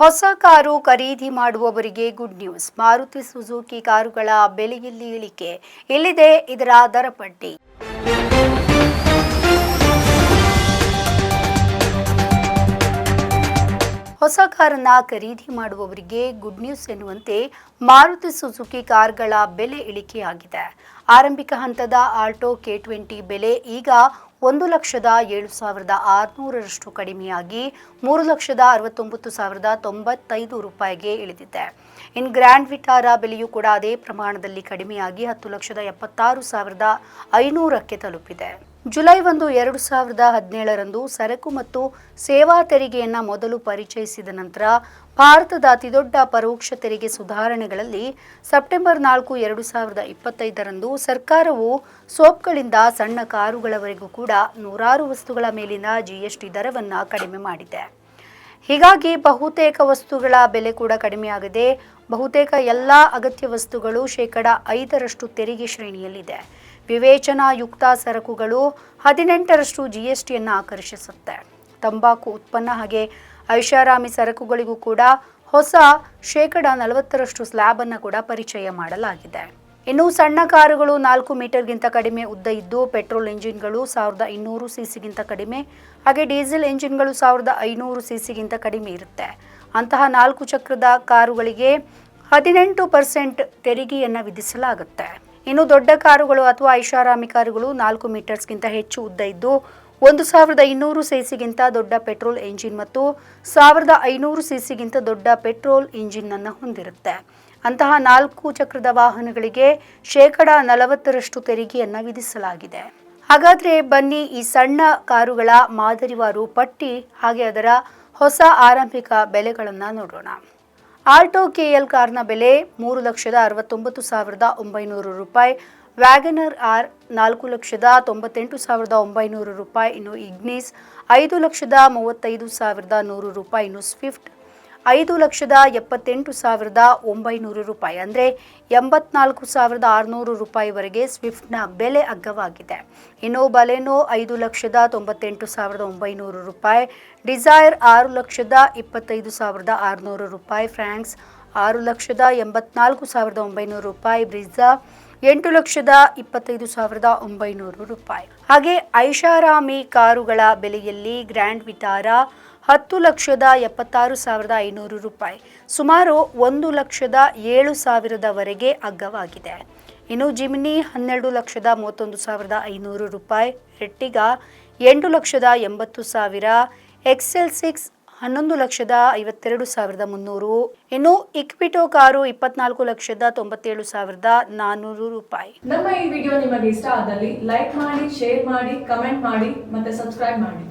ಹೊಸ ಕಾರು ಖರೀದಿ ಮಾಡುವವರಿಗೆ ಗುಡ್ ನ್ಯೂಸ್ ಮಾರುತಿ ಸುಜುಕಿ ಕಾರುಗಳ ಬೆಲೆಯಲ್ಲಿ ಇಳಿಕೆ. ಇಲ್ಲಿದೆ ಇದರ ದರ ಹೊಸ ಕಾರನ್ನು ಖರೀದಿ ಮಾಡುವವರಿಗೆ ಗುಡ್ ನ್ಯೂಸ್ ಎನ್ನುವಂತೆ ಮಾರುತಿ ಸುಜುಕಿ ಕಾರ್ಗಳ ಬೆಲೆ ಇಳಿಕೆಯಾಗಿದೆ. ಆರಂಭಿಕ ಹಂತದ ಆಲ್ಟೋ ಕೆ ಟ್ವೆಂಟಿ ಬೆಲೆ ಈಗ ಒಂದು ಲಕ್ಷದ ಏಳು ಸಾವಿರದ ಆರುನೂರರಷ್ಟು ಕಡಿಮೆಯಾಗಿ ಮೂರು ಲಕ್ಷದ ಅರವತ್ತೊಂಬತ್ತು ಸಾವಿರದ ತೊಂಬತ್ತೈದು ರೂಪಾಯಿಗೆ ಇಳಿದಿದೆ. ಇನ್ ಗ್ರ್ಯಾಂಡ್ ವಿಟಾರ ಬೆಲೆಯೂ ಕೂಡ ಅದೇ ಪ್ರಮಾಣದಲ್ಲಿ ಕಡಿಮೆಯಾಗಿ ಹತ್ತು ಲಕ್ಷದ ಎಪ್ಪತ್ತಾರು ಸಾವಿರದ ಐನೂರಕ್ಕೆ ತಲುಪಿದೆ. ಜುಲೈ ಒಂದು, ಎರಡು ಸಾವಿರದ ಹದಿನೇಳರಂದು ಸರಕು ಮತ್ತು ಸೇವಾ ತೆರಿಗೆಯನ್ನು ಮೊದಲು ಪರಿಚಯಿಸಿದ ನಂತರ ಭಾರತದ ಅತಿದೊಡ್ಡ ಪರೋಕ್ಷ ತೆರಿಗೆ ಸುಧಾರಣೆಗಳಲ್ಲಿ ಸೆಪ್ಟೆಂಬರ್ ನಾಲ್ಕು, ಎರಡು ಸಾವಿರದ ಇಪ್ಪತ್ತೈದರಂದು ಸರ್ಕಾರವು ಸೋಪ್ಗಳಿಂದ ಸಣ್ಣ ಕಾರುಗಳವರೆಗೂ ಕೂಡ ನೂರಾರು ವಸ್ತುಗಳ ಮೇಲಿನ ಜಿಎಸ್ಟಿ ದರವನ್ನು ಕಡಿಮೆ ಮಾಡಿದೆ. ಹೀಗಾಗಿ ಬಹುತೇಕ ವಸ್ತುಗಳ ಬೆಲೆ ಕೂಡ ಕಡಿಮೆಯಾಗಿದೆ. ಬಹುತೇಕ ಎಲ್ಲ ಅಗತ್ಯ ವಸ್ತುಗಳು ಶೇಕಡ ಐದರಷ್ಟು ತೆರಿಗೆ ಶ್ರೇಣಿಯಲ್ಲಿದೆ. ವಿವೇಚನಾಯುಕ್ತ ಸರಕುಗಳು ಹದಿನೆಂಟರಷ್ಟು ಜಿ ಎಸ್ ಟಿಯನ್ನು ಆಕರ್ಷಿಸುತ್ತೆ. ತಂಬಾಕು ಉತ್ಪನ್ನ ಹಾಗೆ ಐಷಾರಾಮಿ ಸರಕುಗಳಿಗೂ ಕೂಡ ಹೊಸ ಶೇಕಡ ನಲವತ್ತರಷ್ಟು ಸ್ಲ್ಯಾಬನ್ನು ಕೂಡ ಪರಿಚಯ ಮಾಡಲಾಗಿದೆ. ಇನ್ನು ಸಣ್ಣ ಕಾರುಗಳು ನಾಲ್ಕು ಮೀಟರ್ಗಿಂತ ಕಡಿಮೆ ಉದ್ದ ಇದ್ದು ಪೆಟ್ರೋಲ್ ಎಂಜಿನ್ಗಳು ಸಾವಿರದ ಇನ್ನೂರು ಸಿಸಿಗಿಂತ ಕಡಿಮೆ, ಹಾಗೆ ಡೀಸೆಲ್ ಎಂಜಿನ್ಗಳು ಸಾವಿರದ ಐನೂರು ಸಿಸಿಗಿಂತ ಕಡಿಮೆ ಇರುತ್ತೆ. ಅಂತಹ ನಾಲ್ಕು ಚಕ್ರದ ಕಾರುಗಳಿಗೆ ಹದಿನೆಂಟು ಪರ್ಸೆಂಟ್ ತೆರಿಗೆಯನ್ನು ವಿಧಿಸಲಾಗುತ್ತೆ. ಇನ್ನು ದೊಡ್ಡ ಕಾರುಗಳು ಅಥವಾ ಐಷಾರಾಮಿ ಕಾರುಗಳು ನಾಲ್ಕು ಮೀಟರ್ಸ್ಗಿಂತ ಹೆಚ್ಚು ಉದ್ದ ಇದ್ದು ಒಂದು ಸಾವಿರದ ಇನ್ನೂರು ಸಿಸಿಗಿಂತ ದೊಡ್ಡ ಪೆಟ್ರೋಲ್ ಎಂಜಿನ್ ಮತ್ತು ಸಾವಿರದ ಐನೂರು ಸಿಸಿಗಿಂತ ದೊಡ್ಡ ಪೆಟ್ರೋಲ್ ಇಂಜಿನ್ ಅನ್ನು ಹೊಂದಿರುತ್ತೆ. ಅಂತಹ ನಾಲ್ಕು ಚಕ್ರದ ವಾಹನಗಳಿಗೆ ಶೇಕಡ ನಲವತ್ತರಷ್ಟು ತೆರಿಗೆಯನ್ನು ವಿಧಿಸಲಾಗಿದೆ. ಹಾಗಾದ್ರೆ ಬನ್ನಿ ಈ ಸಣ್ಣ ಕಾರುಗಳ ಮಾದರಿವಾರು ಪಟ್ಟಿ ಹಾಗೆ ಅದರ ಹೊಸ ಆರಂಭಿಕ ಬೆಲೆಗಳನ್ನು ನೋಡೋಣ. ಆಲ್ಟೋ ಕೆಎಲ್ ಕಾರ್ನ ಬೆಲೆ ಮೂರು ಲಕ್ಷದ ಅರವತ್ತೊಂಬತ್ತು ಸಾವಿರದ ಒಂಬೈನೂರು ರೂಪಾಯಿ ವ್ಯಾಗನರ್ ಆರ್ ನಾಲ್ಕು ಲಕ್ಷದ ತೊಂಬತ್ತೆಂಟು ಸಾವಿರದ ಒಂಬೈನೂರು ರೂಪಾಯಿ ಇನ್ನು ಇಗ್ನಿಸ್, ಐದು ಲಕ್ಷದ ಮೂವತ್ತೈದು ಸಾವಿರದ ನೂರು ರೂಪಾಯಿ ಇನ್ನು ಸ್ವಿಫ್ಟ್, ಐದು ಲಕ್ಷದ ಎಪ್ಪತ್ತೆಂಟು ಸಾವಿರದ ಒಂಬೈನೂರು ರೂಪಾಯಿ. ಅಂದರೆ ಎಂಬತ್ನಾಲ್ಕು ಸಾವಿರದ ಆರುನೂರು ರೂಪಾಯಿವರೆಗೆ ಸ್ವಿಫ್ಟ್ನ ಬೆಲೆ ಅಗ್ಗವಾಗಿದೆ. ಇನ್ನು ಬಲೆನೋ ಐದು ಲಕ್ಷದ ತೊಂಬತ್ತೆಂಟು ಸಾವಿರದ ಒಂಬೈನೂರು ರೂಪಾಯಿ, ಡಿಸೈರ್ ಆರು ಲಕ್ಷದ ಇಪ್ಪತ್ತೈದು ಸಾವಿರದ ಆರುನೂರು ರೂಪಾಯಿ ಫ್ರ್ಯಾಂಕ್ಸ್ ಆರು ಲಕ್ಷದ ಎಂಬತ್ನಾಲ್ಕು ಸಾವಿರದ ಒಂಬೈನೂರು ರೂಪಾಯಿ ಬ್ರಿಜಾ ಎಂಟು ಲಕ್ಷದ ಇಪ್ಪತ್ತೈದು ಸಾವಿರದ ಒಂಬೈನೂರು ರೂಪಾಯಿ. ಹಾಗೆ ಐಷಾರಾಮಿ ಕಾರುಗಳ ಬೆಲೆಯಲ್ಲಿ ಗ್ರ್ಯಾಂಡ್ ವಿತಾರ ಹತ್ತು ಲಕ್ಷದ ಎಪ್ಪತ್ತಾರು ಸಾವಿರದ ಐನೂರು ರೂಪಾಯಿ. ಸುಮಾರು ಒಂದು ಲಕ್ಷದ ಏಳು ಸಾವಿರದವರೆಗೆ ಅಗ್ಗವಾಗಿದೆ. ಇನ್ನು ಜಿಮಿನಿ ಹನ್ನೆರಡು ಲಕ್ಷದ ಮೂವತ್ತೊಂದು ಸಾವಿರದ ಐನೂರು ರೂಪಾಯಿ. ರೆಟ್ಟಿಗ ಎಂಟು ಲಕ್ಷದ ಎಂಬತ್ತು ಸಾವಿರ. ಎಕ್ಸೆಲ್ ಸಿಕ್ಸ್ ಹನ್ನೊಂದು ಲಕ್ಷದ ಐವತ್ತೆರಡು ಸಾವಿರದ ಮುನ್ನೂರು. ಇನ್ನು ಇಕ್ವಿಟೋ ಕಾರು ಇಪ್ಪತ್ನಾಲ್ಕು ಲಕ್ಷದ ತೊಂಬತ್ತೇಳು ಸಾವಿರದ ನಾನ್ನೂರು ರೂಪಾಯಿ. ನಮ್ಮ ಈ ವಿಡಿಯೋ ನಿಮಗೆ ಇಷ್ಟ ಆದಲ್ಲಿ ಲೈಕ್ ಮಾಡಿ, ಶೇರ್ ಮಾಡಿ, ಕಮೆಂಟ್ ಮಾಡಿ ಮತ್ತೆ ಸಬ್ಸ್ಕ್ರೈಬ್ ಮಾಡಿ.